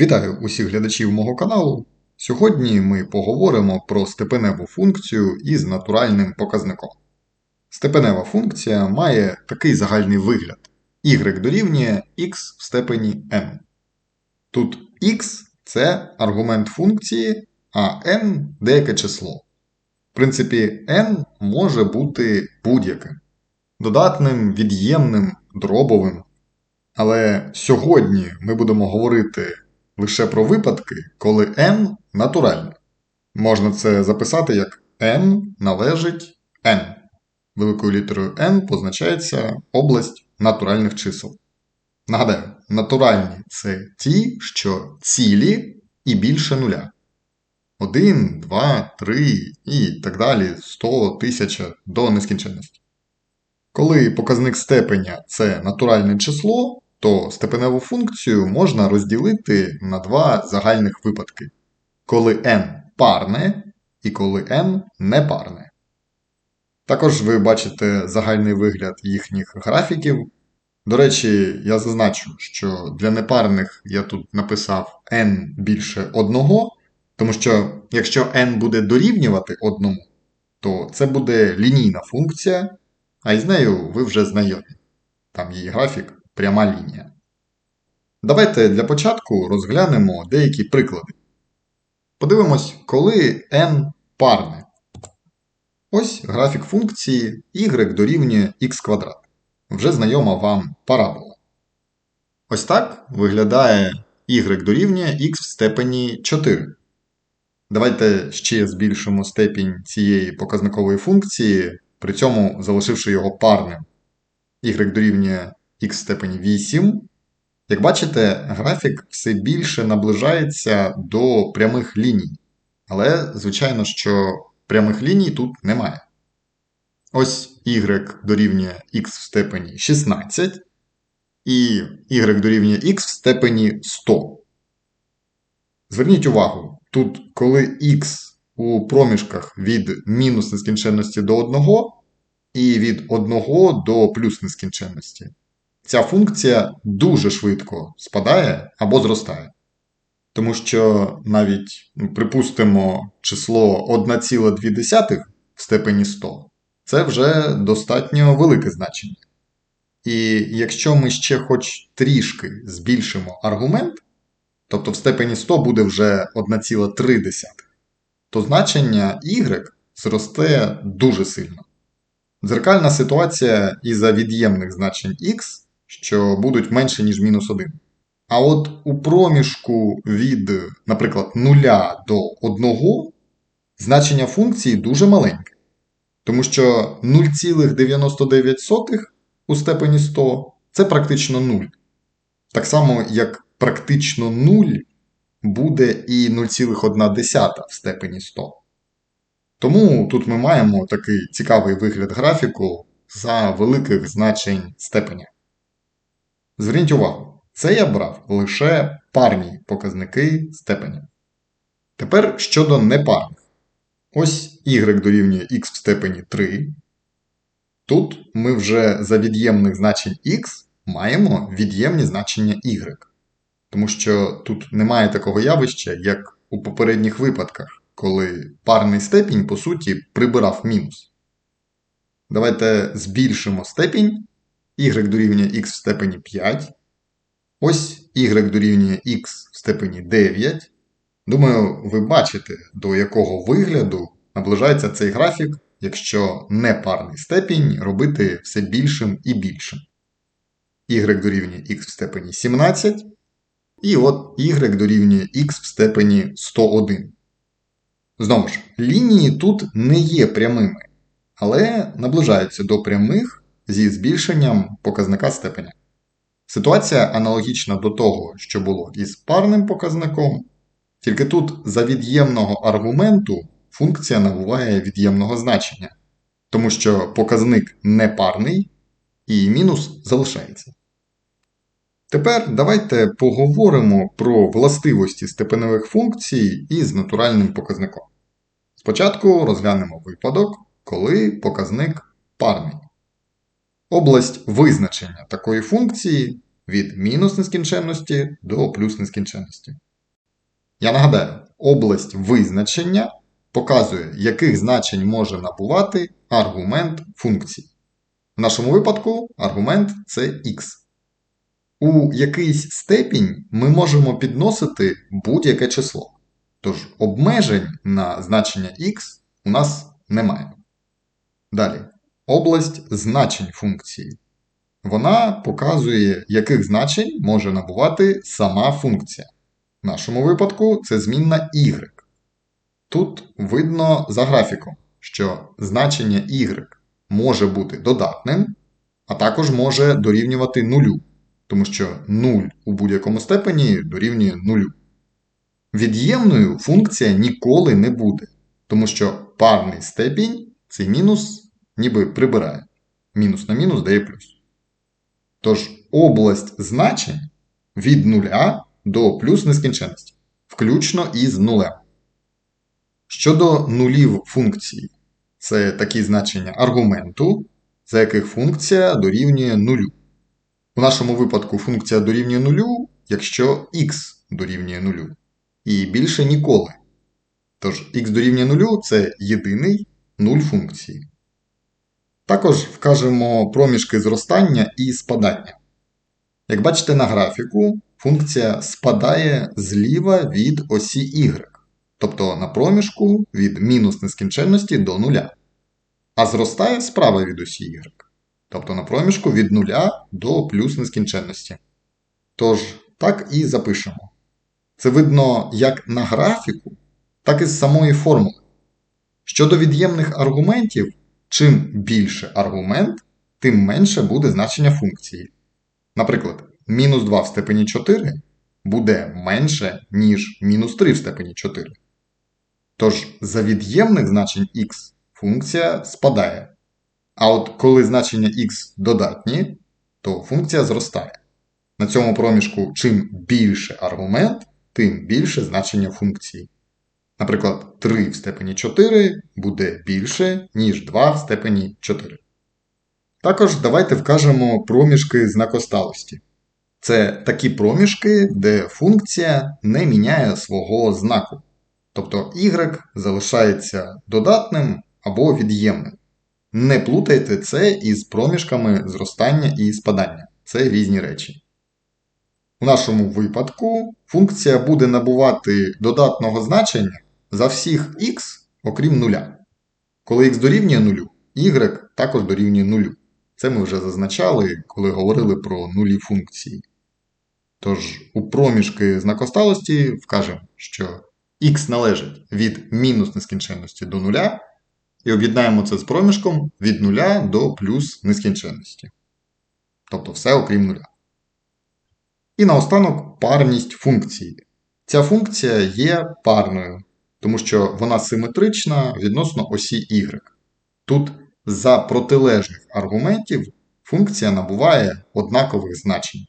Вітаю усіх глядачів мого каналу. Сьогодні ми поговоримо про степеневу функцію із натуральним показником. Степенева функція має такий загальний вигляд: y дорівнює x в степені n. Тут x це аргумент функції, а n деяке число. В принципі, n може бути будь-яким додатним, від'ємним, дробовим. Але сьогодні ми будемо говорити лише про випадки, коли n натуральне. Можна це записати як n належить n. Великою літерою n позначається область натуральних чисел. Нагадаю, натуральні це ті, що цілі і більше нуля. 1, 2, 3 і так далі 100, 1000 до нескінченності. Коли показник степеня це натуральне число, то степеневу функцію можна розділити на два загальних випадки, коли n парне і коли n непарне. Також ви бачите загальний вигляд їхніх графіків. До речі, я зазначу, що для непарних я тут написав n більше 1, тому що якщо n буде дорівнювати 1, то це буде лінійна функція, а із нею ви вже знайомі. Там її графік пряма лінія. Давайте для початку розглянемо деякі приклади. Подивимось, коли n парне. Ось графік функції y дорівнює x квадрат. Вже знайома вам парабола. Ось так виглядає y дорівнює x в степені 4. Давайте ще збільшимо степінь цієї показникової функції, при цьому залишивши його парним. y дорівнює в степені 8. Як бачите, графік все більше наближається до прямих ліній. Але, звичайно, що прямих ліній тут немає. Ось y дорівнює x в степені 16, і y дорівнює x в степені 100. Зверніть увагу, тут, коли x у проміжках від мінус нескінченності до 1 і від 1 до плюс нескінченності, ця функція дуже швидко спадає або зростає. Тому що навіть, ну, припустимо, число 1,2 в степені 100 це вже достатньо велике значення. І якщо ми ще хоч трішки збільшимо аргумент, тобто в степені 100 буде вже 1,3, то значення y зросте дуже сильно. Дзеркальна ситуація із-за від'ємних значень x, що будуть менше, ніж мінус 1. А от у проміжку від, наприклад, 0 до 1 значення функції дуже маленьке. Тому що 0,99 у степені 100 це практично 0. Так само, як практично 0 буде і 0,1 в степені 100. Тому тут ми маємо такий цікавий вигляд графіку за великих значень степеня. Зверніть увагу, це я брав лише парні показники степеня. Тепер щодо непарних. Ось y дорівнює x в степені 3. Тут ми вже за від'ємних значень x маємо від'ємні значення y. Тому що тут немає такого явища, як у попередніх випадках, коли парний степінь, по суті, прибирав мінус. Давайте збільшимо степінь y дорівнює x в степені 5. Ось y дорівнює x в степені 9. Думаю, ви бачите, до якого вигляду наближається цей графік, якщо непарний степінь робити все більшим і більшим. y дорівнює x в степені 17. І от y дорівнює x в степені 101. Знову ж, лінії тут не є прямими, але наближаються до прямих зі збільшенням показника степеня. Ситуація аналогічна до того, що було із парним показником, тільки тут за від'ємного аргументу функція набуває від'ємного значення, тому що показник непарний і мінус залишається. Тепер давайте поговоримо про властивості степеневих функцій із натуральним показником. Спочатку розглянемо випадок, коли показник парний. Область визначення такої функції від мінус нескінченності до плюс нескінченності. Я нагадаю, область визначення показує, яких значень може набувати аргумент функції. В нашому випадку аргумент це x. У якийсь степінь ми можемо підносити будь-яке число. Тож обмежень на значення x у нас немає. Далі. Область значень функції. Вона показує, яких значень може набувати сама функція. В нашому випадку це змінна y. Тут видно за графіком, що значення y може бути додатним, а також може дорівнювати нулю, тому що 0 у будь-якому степені дорівнює нулю. Від'ємною функція ніколи не буде, тому що парний степінь цей мінус ніби прибирає. Мінус на мінус дає плюс. Тож область значень від нуля до плюс нескінченності, включно із нулем. Щодо нулів функції, це такі значення аргументу, за яких функція дорівнює нулю. У нашому випадку функція дорівнює нулю, якщо x дорівнює нулю. І більше ніколи. Тож x дорівнює нулю це єдиний нуль функції. Також вкажемо проміжки зростання і спадання. Як бачите на графіку, функція спадає зліва від осі y, тобто на проміжку від мінус нескінченності до нуля. А зростає справа від осі y, тобто на проміжку від нуля до плюс нескінченності. Тож, так і запишемо. Це видно як на графіку, так і з самої формули. Щодо від'ємних аргументів, чим більше аргумент, тим менше буде значення функції. Наприклад, мінус 2 в степені 4 буде менше, ніж мінус 3 в степені 4. Тож за від'ємних значень х функція спадає. А от коли значення х додатні, то функція зростає. На цьому проміжку, чим більше аргумент, тим більше значення функції. Наприклад, 3 в степені 4 буде більше, ніж 2 в степені 4. Також давайте вкажемо проміжки знакосталості. Це такі проміжки, де функція не міняє свого знаку. Тобто y залишається додатним або від'ємним. Не плутайте це із проміжками зростання і спадання. Це різні речі. У нашому випадку функція буде набувати додатного значення за всіх x, окрім нуля. Коли x дорівнює нулю, y також дорівнює нулю. Це ми вже зазначали, коли говорили про нулі функції. Тож, у проміжки знакосталості вкажемо, що x належить від мінус нескінченності до нуля, і об'єднаємо це з проміжком від нуля до плюс нескінченності. Тобто все окрім нуля. І наостанок парність функції. Ця функція є парною, тому що вона симетрична відносно осі y. Тут за протилежних аргументів функція набуває однакових значень.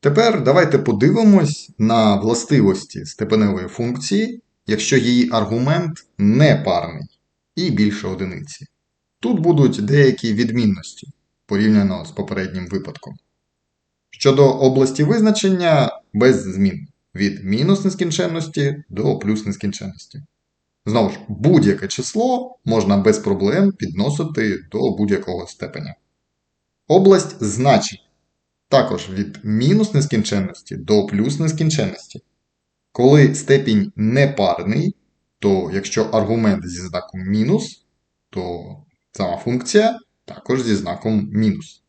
Тепер давайте подивимось на властивості степеневої функції, якщо її аргумент не парний і більше одиниці. Тут будуть деякі відмінності порівняно з попереднім випадком. Щодо області визначення без змін від мінус нескінченності до плюс нескінченності. Знову ж, будь-яке число можна без проблем підносити до будь-якого степеня. Область значень також від мінус нескінченності до плюс нескінченності. Коли степінь непарний, то якщо аргумент зі знаком мінус, то сама функція також зі знаком мінус.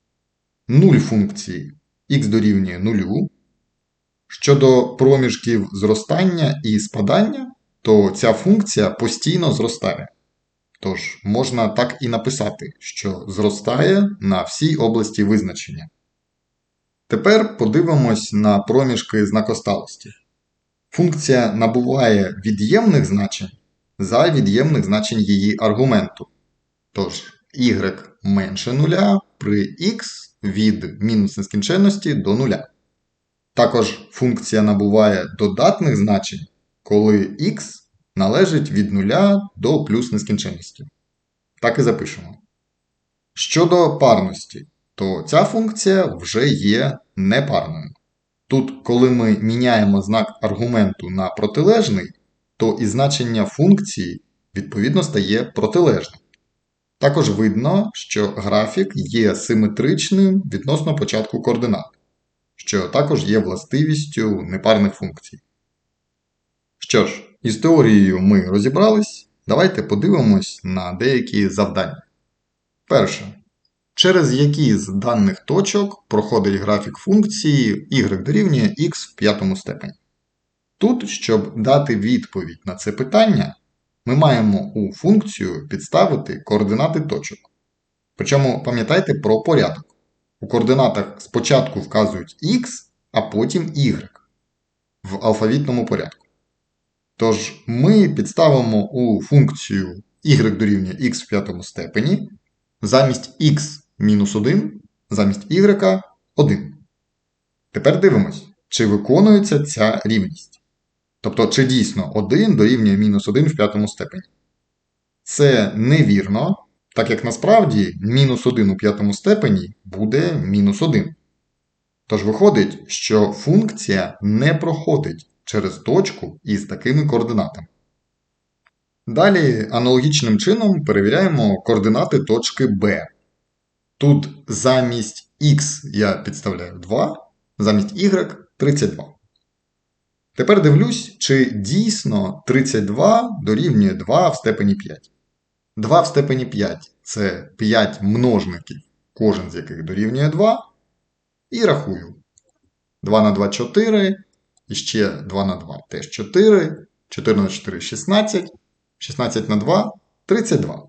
Нуль функції х дорівнює нулю. Щодо проміжків зростання і спадання, то ця функція постійно зростає. Тож, можна так і написати, що зростає на всій області визначення. Тепер подивимось на проміжки знакосталості. Функція набуває від'ємних значень за від'ємних значень її аргументу. Тож, y менше нуля при x від мінус нескінченності до нуля. Також функція набуває додатних значень, коли x належить від нуля до плюс нескінченності. Так і запишемо. Щодо парності, то ця функція вже є непарною. Тут, коли ми міняємо знак аргументу на протилежний, то і значення функції відповідно стає протилежним. Також видно, що графік є симетричним відносно початку координат, що також є властивістю непарних функцій. Що ж, із теорією ми розібрались. Давайте подивимось на деякі завдання. Перше. Через які з даних точок проходить графік функції y дорівнює x в п'ятому степені. Тут, щоб дати відповідь на це питання, ми маємо у функцію підставити координати точок. Причому пам'ятайте про порядок. У координатах спочатку вказують x, а потім y в алфавітному порядку. Тож ми підставимо у функцію y дорівнює x в п'ятому степені замість x мінус 1, замість y 1. Тепер дивимось, чи виконується ця рівність. Тобто, чи дійсно 1 дорівнює мінус 1 в п'ятому степені. Це невірно, так як насправді мінус 1 у п'ятому степені буде мінус 1. Тож виходить, що функція не проходить через точку із такими координатами. Далі аналогічним чином перевіряємо координати точки B. Тут замість x я підставляю 2, замість y 32. Тепер дивлюсь, чи дійсно 32 дорівнює 2 в степені 5. 2 в степені 5 це 5 множників, кожен з яких дорівнює 2. І рахую. 2 на 2 4, і ще 2 на 2 теж 4, 4 на 4 16, 16 на 2 32.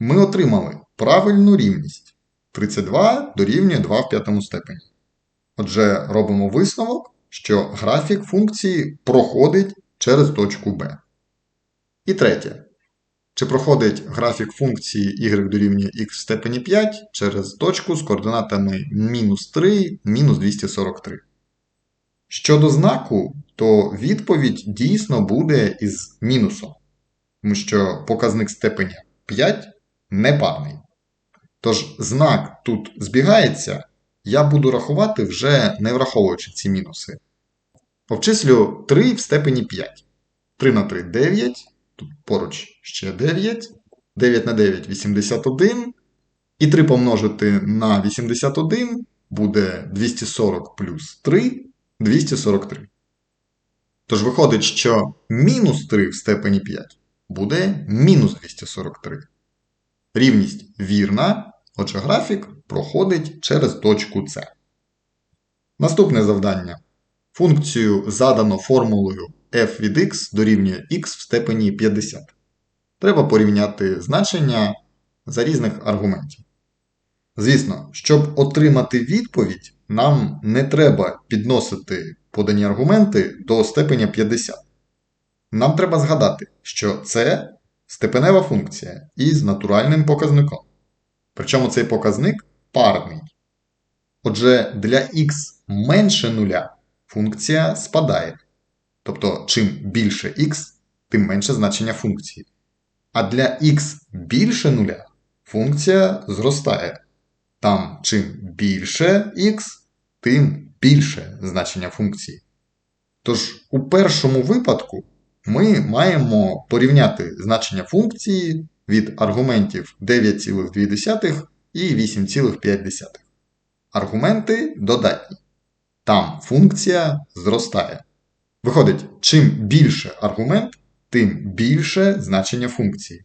Ми отримали правильну рівність. 32 дорівнює 2 в п'ятому степені. Отже, робимо висновок, що графік функції проходить через точку B. І третє. Чи проходить графік функції y дорівнює x в степені 5 через точку з координатами мінус 3, мінус 243. Щодо знаку, то відповідь дійсно буде із мінусом, тому що показник степеня 5 непарний. Тож знак тут збігається, я буду рахувати вже не враховуючи ці мінуси. Обчислю 3 в степені 5. 3 на 3 9, тут поруч ще 9, 9 на 9 81. І 3 помножити на 81 буде 240 плюс 3 243. Тож виходить, що мінус 3 в степені 5 буде мінус 243. Рівність вірна, отже графік проходить через точку С. Наступне завдання. Функцію задано формулою f від x дорівнює x в степені 50. Треба порівняти значення за різних аргументів. Звісно, щоб отримати відповідь, нам не треба підносити подані аргументи до степеня 50. Нам треба згадати, що це степенева функція із натуральним показником. Причому цей показник парний. Отже, для x менше нуля функція спадає. Тобто, чим більше x, тим менше значення функції. А для x більше нуля функція зростає. Там чим більше x, тим більше значення функції. Тож, у першому випадку ми маємо порівняти значення функції від аргументів 9,2 і 8,5. Аргументи додатні. Там функція зростає. Виходить, чим більше аргумент, тим більше значення функції.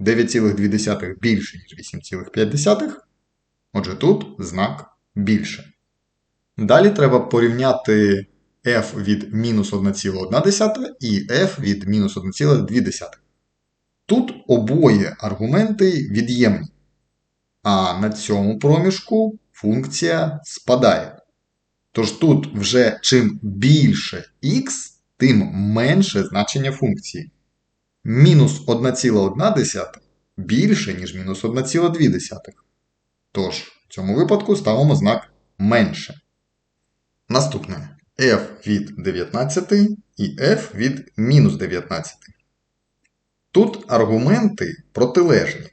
9,2 більше, ніж 8,5. Отже, тут знак більше. Далі треба порівняти f від мінус 1,1 і f від мінус 1,2. Тут обоє аргументи від'ємні. А на цьому проміжку функція спадає. Тож тут вже чим більше х, тим менше значення функції. Мінус 1,1 більше, ніж мінус 1,2. Тож, в цьому випадку ставимо знак менше. Наступне f від 19 і f від мінус 19. Тут аргументи протилежні.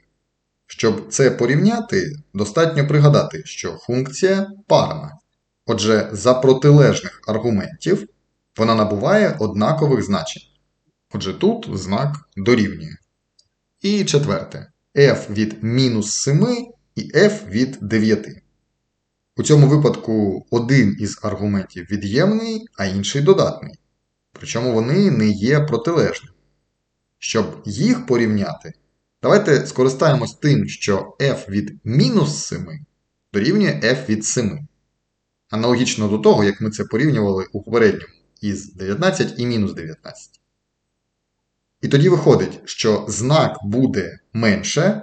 Щоб це порівняти, достатньо пригадати, що функція парна. Отже, за протилежних аргументів вона набуває однакових значень. Отже, тут знак дорівнює. І четверте. f від мінус 7 і f від 9. У цьому випадку один із аргументів від'ємний, а інший додатний. Причому вони не є протилежними. Щоб їх порівняти, давайте скористаємось тим, що f від мінус 7 дорівнює f від 7. Аналогічно до того, як ми це порівнювали у попередньому із 19 і мінус 19. І тоді виходить, що знак буде менше,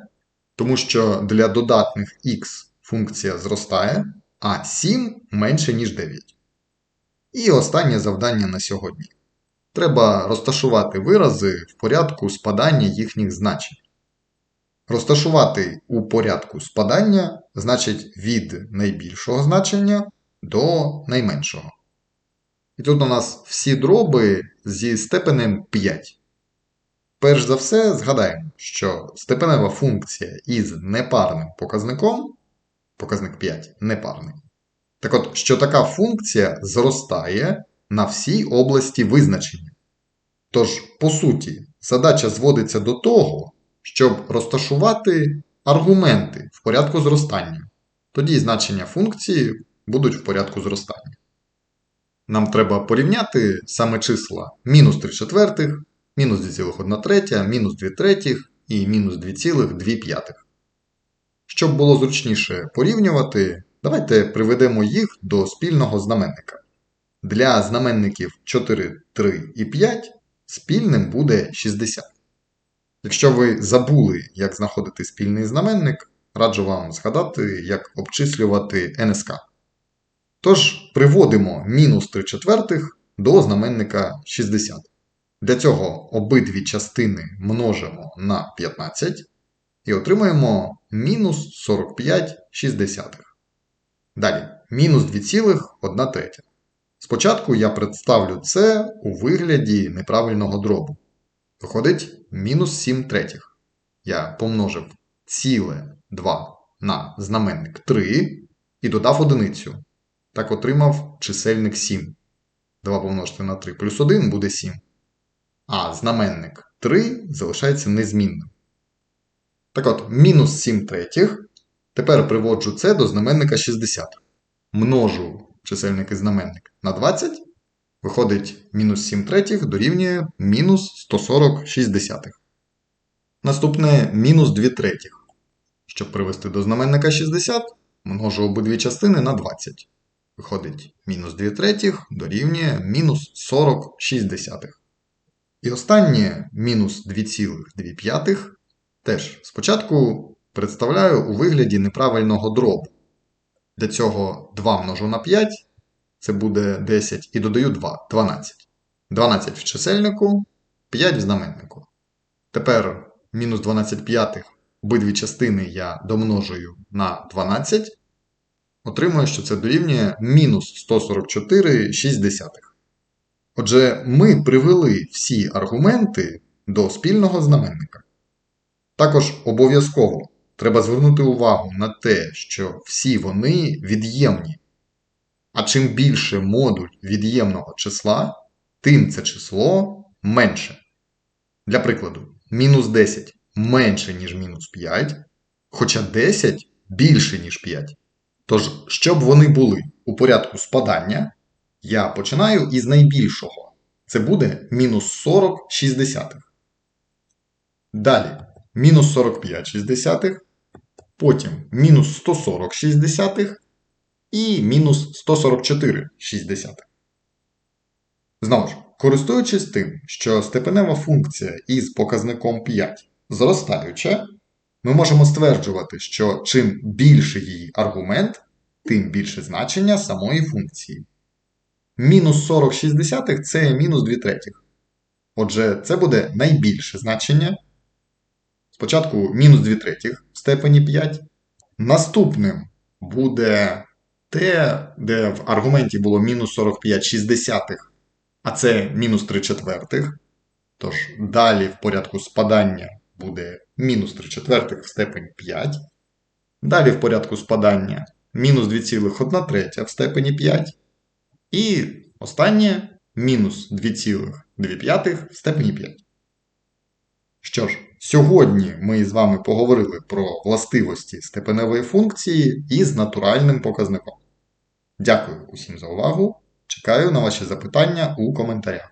тому що для додатних х функція зростає, а 7 менше, ніж 9. І останнє завдання на сьогодні. Треба розташувати вирази в порядку спадання їхніх значень. Розташувати у порядку спадання значить від найбільшого значення до найменшого. І тут у нас всі дроби зі степенем 5. Перш за все, згадаємо, що степенева функція із непарним показником, показник 5 непарний. Так от, що така функція зростає на всій області визначення. Тож, по суті, задача зводиться до того, щоб розташувати аргументи в порядку зростання. Тоді значення функції будуть в порядку зростання. Нам треба порівняти саме числа мінус 3 четвертих, мінус 2,1 третя, мінус 2 третіх і мінус 2,2 п'ятих. Щоб було зручніше порівнювати, давайте приведемо їх до спільного знаменника. Для знаменників 4, 3 і 5 спільним буде 60. Якщо ви забули, як знаходити спільний знаменник, раджу вам згадати, як обчислювати НСК. Тож приводимо мінус 3 четвертих до знаменника 60. Для цього обидві частини множимо на 15 і отримаємо мінус 45 шістдесятих. Далі, мінус 2,1 третя. Спочатку я представлю це у вигляді неправильного дробу. Виходить мінус 7 третіх. Я помножив ціле 2 на знаменник 3 і додав одиницю. Так отримав чисельник 7. 2 помножити на 3 плюс 1 буде 7. А знаменник 3 залишається незмінним. Так от, мінус 7 третіх. Тепер приводжу це до знаменника 60. Множу чисельник і знаменник на 20. Виходить, мінус 7 третіх дорівнює мінус 140 шістдесятих. Наступне мінус 2 третіх. Щоб привести до знаменника 60, множу обидві частини на 20. Виходить, мінус 2 третіх дорівнює мінус 40 шістдесятих. І останнє мінус 2,2 теж спочатку представляю у вигляді неправильного дробу. Для цього 2 множу на 5, це буде 10, і додаю 2 12. 12 в чисельнику, 5 в знаменнику. Тепер мінус 12 п'ятих обидві частини я домножую на 12. Отримую, що це дорівнює мінус 144 десятих. Отже, ми привели всі аргументи до спільного знаменника. Також обов'язково треба звернути увагу на те, що всі вони від'ємні. А чим більше модуль від'ємного числа, тим це число менше. Для прикладу, мінус 10 менше, ніж мінус 5, хоча 10 більше, ніж 5. Тож, щоб вони були у порядку спадання, я починаю із найбільшого. Це буде мінус 40 шістдесятих. Далі мінус 45 шістдесятих, потім мінус 140 шістдесятих і мінус 144 шістдесятих. Знову ж, користуючись тим, що степенева функція із показником 5 зростаюча, ми можемо стверджувати, що чим більший її аргумент, тим більше значення самої функції. Мінус 40 шістдесятих це мінус 2 третіх. Отже, це буде найбільше значення. Спочатку мінус 2 третіх в степені 5. Наступним буде те, де в аргументі було мінус 45 шістдесятих, а це мінус 3 четвертих. Тож далі в порядку спадання буде мінус 3 четвертих в степені 5. Далі в порядку спадання мінус 2,1 третя в степені 5. І останнє мінус 2,2 в степені 5. Що ж, сьогодні ми з вами поговорили про властивості степеневої функції із натуральним показником. Дякую усім за увагу. Чекаю на ваші запитання у коментарях.